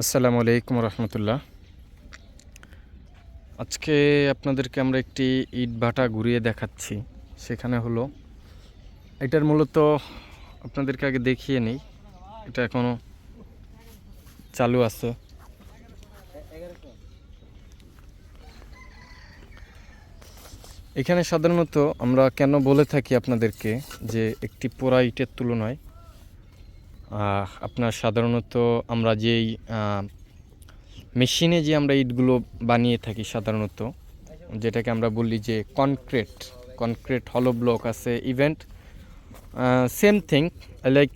আসসালামু আলাইকুম রহমতুল্লাহ। আজকে আপনাদেরকে আমরা একটি ইট ভাটা ঘুরিয়ে দেখাচ্ছি। সেখানে হলো, এটার মূলত আপনাদেরকে আগে দেখিয়ে নিই। এটা এখনও চালু আছে। এখানে সাধারণত আমরা কেন বলে থাকি আপনাদেরকে যে একটি পোড়া ইটের তুলনায়? আপনার সাধারণত আমরা যেই মেশিনে যে আমরা ইটগুলো বানিয়ে থাকি সাধারণত, যেটাকে আমরা বলি যে কনক্রিট কনক্রিট হলো ব্লক আছে event same thing like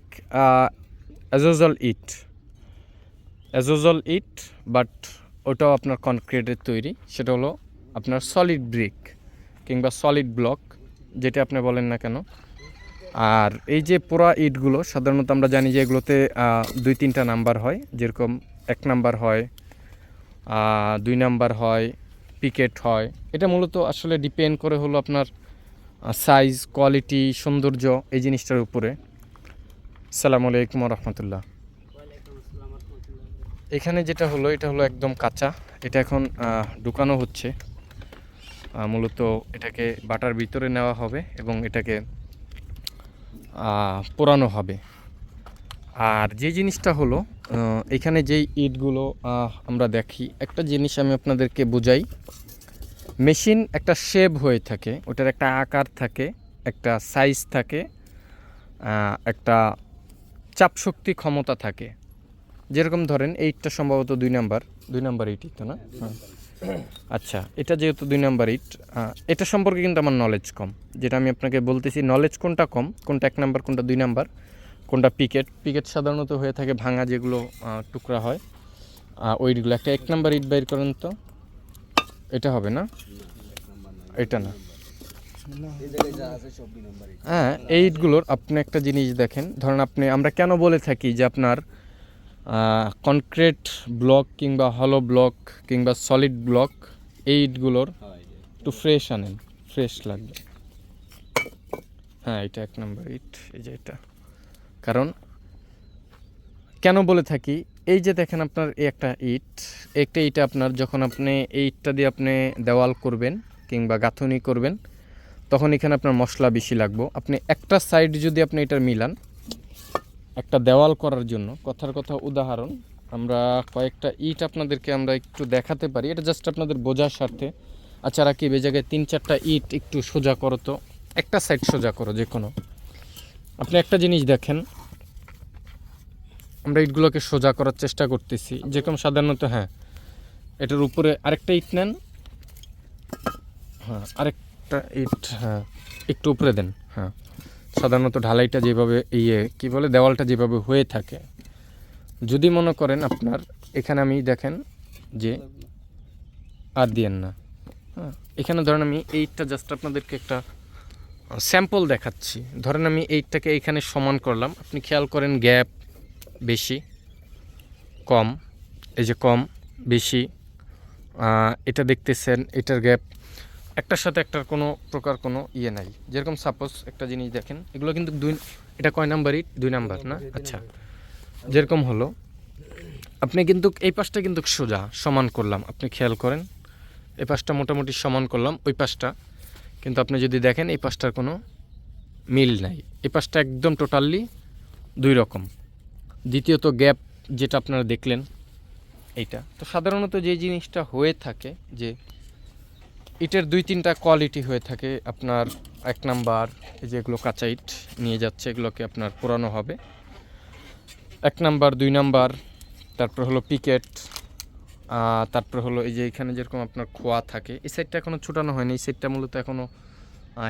as usual ইট অ্যাজোজল ইট বাট ওটাও আপনার কনক্রিটের তৈরি, সেটা হলো আপনার সলিড ব্রিক কিংবা সলিড ব্লক যেটা আপনি বলেন না কেন আর এই যে পোড়া ইটগুলো, সাধারণত আমরা জানি যে এগুলোতে দুই তিনটা নাম্বার হয়। যেরকম এক নাম্বার হয় দুই নাম্বার হয়, পিকেট হয়। এটা মূলত আসলে ডিপেন্ড করে হলো আপনার সাইজ, কোয়ালিটি, সৌন্দর্য এই জিনিসটার উপরে। সালাম আলাইকুম রহমতুল্লাহ এখানে যেটা হলো, এটা হলো একদম কাঁচা। এটা এখন ঢুকানো হচ্ছে। মূলত এটাকে বাটার ভিতরে নেওয়া হবে এবং এটাকে পোড়ানো হবে। আর যে জিনিসটা হলো এখানে যেই ইটগুলো আমরা দেখি, একটা জিনিস আমি আপনাদেরকে বোঝাই। মেশিন একটা শেপ হয়ে থাকে, ওটার একটা আকার থাকে, একটা সাইজ থাকে একটা চাপ শক্তি ক্ষমতা থাকে। যেরকম ধরেন, এইটটা সম্ভবত দুই নাম্বার দুই নাম্বার এইটই তো না? হ্যাঁ। আচ্ছা এটা যেহেতু দুই নাম্বার ইট এটা সম্পর্কে কিন্তু আমার নলেজ কম। যেটা আমি আপনাকে বলতেছি নলেজ কোনটা কম কোনটা এক নাম্বার কোনটা দুই নাম্বার কোনটা পিকেট পিকেট সাধারণত হয়ে থাকে ভাঙা যেগুলো টুকরা হয়। আহ, ওইগুলো একটা এক নাম্বার ইট বাইর করেন তো। এটা হবে না? এটা না। হ্যাঁ এই ইটগুলোর আপনি একটা জিনিস দেখেন। ধরেন আপনি আমরা কেন বলে থাকি যে আপনার কনক্রিট ব্লক কিংবা হলো ব্লক কিংবা সলিড ব্লক এই ইটগুলোর একটু ফ্রেশ আনেন ফ্রেশ লাগবে। হ্যাঁ এটা এক নম্বর ইট, এই যে এটা। কারণ কেন বলে থাকি, এই যে দেখেন আপনার এই একটা ইট একটা ইট আপনার যখন আপনি এই ইটটা দিয়ে আপনি দেওয়াল করবেন কিংবা গাঁথনি করবেন, তখন এখানে আপনার মশলা বেশি লাগবো। আপনি একটা সাইড যদি আপনি এটা মিলান একটা দেওয়াল করার জন্য। কথার কথা উদাহরণ, আমরা কয়েকটা ইট আপনাদেরকে আমরা একটু দেখাতে পারি। এটা জাস্ট আপনাদের বোঝার স্বার্থে। আচ্ছা রাকিব, এই জায়গায় তিন চারটা ইট একটু সোজা করো তো। একটা সাইড সোজা করো যে কোনো আপনি একটা জিনিস দেখেন। আমরা ইটগুলোকে সোজা করার চেষ্টা করতেছি। যেরকম সাধারণত হ্যাঁ এটার উপরে আরেকটা ইট নেন। হ্যাঁ আরেকটা ইট হ্যাঁ একটু উপরে দেন। হ্যাঁ সাধারণত ঢালাইটা যেভাবে ইয়ে কি বলে, দেওয়ালটা যেভাবে হয়ে থাকে। যদি মনে করেন আপনার, এখানে আমি দেখেন যে আর দিয়েন না। হ্যাঁ এখানে ধরেন আমি এইটটা জাস্ট আপনাদেরকে একটা স্যাম্পল দেখাচ্ছি। ধরেন আমি এইটটাকে এইখানে সমান করলাম। আপনি খেয়াল করেন গ্যাপ বেশি, কম, এই যে কম, বেশি এটা দেখতেছেন, এটার গ্যাপ একটার সাথে একটার কোনো প্রকার কোনো ইয়ে নাই। যেরকম সাপোজ একটা জিনিস দেখেন, এগুলো কিন্তু দুই, এটা কয় নাম্বার ইট দুই নাম্বার, না? আচ্ছা। যেরকম হলো, আপনি কিন্তু এই পাশটা কিন্তু সোজা, সমান করলাম। আপনি খেয়াল করেন, এই পাশটা মোটামুটি সমান করলাম, ওই পাশটা। কিন্তু আপনি যদি দেখেন, এই পাশটার কোনো মিল নাই। এই পাশটা একদম টোটালি দুই রকম। দ্বিতীয়ত গ্যাপ যেটা আপনারা দেখলেন, এইটা। তো সাধারণত যে জিনিসটা হয়ে থাকে, যে ইটের দুই তিনটা কোয়ালিটি হয়ে থাকে আপনার এক নাম্বার, এই যে এগুলো কাঁচা ইট নিয়ে যাচ্ছে, এগুলোকে আপনার পুরানো হবে। এক নাম্বার, দুই নাম্বার, তারপর হলো পিকেট তারপর হলো এই যে এখানে যেরকম আপনার খোয়া থাকে, এই সাইডটা এখনও ছুটানো হয়নি, এই সাইডটা মূলত এখনও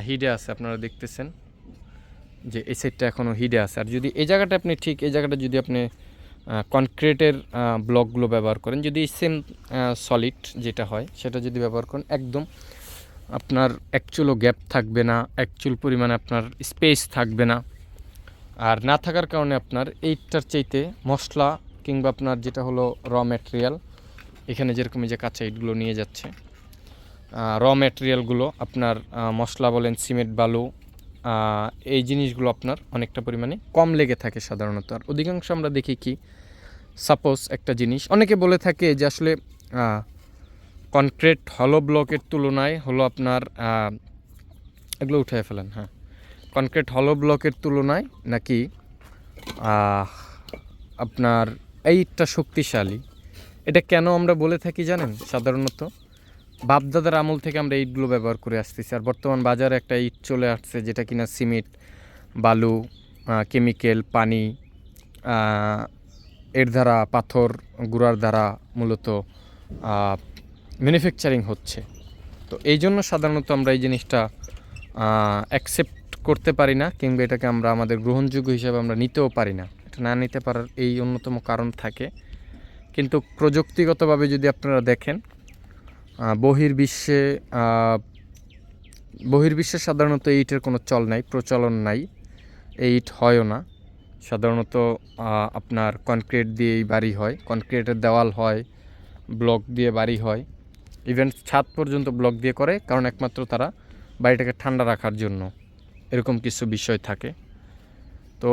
হিডে আছে, আপনারা দেখতেছেন যে এই সাইডটা এখনও হিডে আছে। আর যদি এই জায়গাটা আপনি ঠিক, এই জায়গাটা যদি আপনি কনক্রিটের ব্লকগুলো ব্যবহার করেন। যদি সেম সলিড যেটা হয়, সেটা যদি ব্যবহার করেন, একদম আপনার অ্যাকচুয়ালও গ্যাপ থাকবে না অ্যাকচুয়াল পরিমাণে আপনার স্পেস থাকবে না। আর না থাকার কারণে আপনার এইটার চাইতে মশলা কিংবা আপনার যেটা হলো র ম্যাটেরিয়াল এখানে যেরকম যে কাঁচা ইটগুলো নিয়ে যাচ্ছে র ম্যাটেরিয়ালগুলো আপনার মশলা বলেন সিমেন্ট বালু এই জিনিসগুলো আপনার অনেকটা পরিমাণে কম লেগে থাকে সাধারণত। আর অধিকাংশ আমরা দেখি কি সাপোজ একটা জিনিস, অনেকে বলে থাকে যে আসলে কনক্রিট হলো ব্লকের তুলনায় হলো আপনার এগুলো উঠে ফেলেন হ্যাঁ। কনক্রিট হলো ব্লকের তুলনায় নাকি আপনার এইটা শক্তিশালী। এটা কেন আমরা বলে থাকি জানেন সাধারণত? বাপদাদার আমল থেকে আমরা ইটগুলো ব্যবহার করে আসতেছি। আর বর্তমান বাজারে একটা ইট চলে আসছে যেটা কিনা সিমেন্ট, বালু কেমিক্যাল, পানি এর দ্বারা, পাথর, গুঁড়ার দ্বারা মূলত ম্যানুফ্যাকচারিং হচ্ছে। তো এই জন্য সাধারণত আমরা এই জিনিসটা অ্যাকসেপ্ট করতে পারি না কিংবা এটাকে আমরা আমাদের গ্রহণযোগ্য হিসাবে আমরা নিতেও পারি না। এটা না নিতে পারার এই অন্যতম কারণ থাকে। কিন্তু প্রযুক্তিগতভাবে যদি আপনারা দেখেন বহির্বিশ্বে বহির্বিশ্বে সাধারণত এইটের কোনো চল নাই, প্রচলন নাই। এই ইট হয়ও না। সাধারণত আপনার কনক্রিট দিয়েই বাড়ি হয়। কনক্রিটের দেওয়াল হয়, ব্লক দিয়ে বাড়ি হয়। ইভেন ছাদ পর্যন্ত ব্লক দিয়ে করে, কারণ একমাত্র তারা বাড়িটাকে ঠান্ডা রাখার জন্য। এরকম কিছু বিষয় থাকে। তো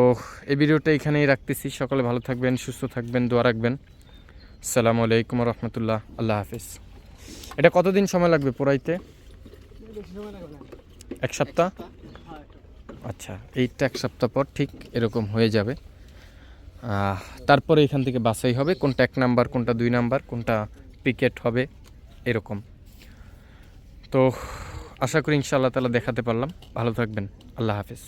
এই ভিডিওটা এখানেই রাখতেছি। সকলে ভালো থাকবেন, সুস্থ থাকবেন, দোয়া রাখবেন। আসসালামু আলাইকুম রহমতুল্লাহ। আল্লাহ হাফিজ। এটা কতদিন সময় লাগবে পোড়াইতে এক সপ্তাহ? আচ্ছা এইটা এক সপ্তাহ পর ঠিক এরকম হয়ে যাবে। তারপরে এখান থেকে বাছাই হবে, কোনটা এক নাম্বার, কোনটা দুই নাম্বার, কোনটা পিকেট হবে, এরকম। তো আশা করি ইনশাআল্লাহ তালা দেখাতে পারলাম। ভালো থাকবেন, আল্লাহ হাফিজ।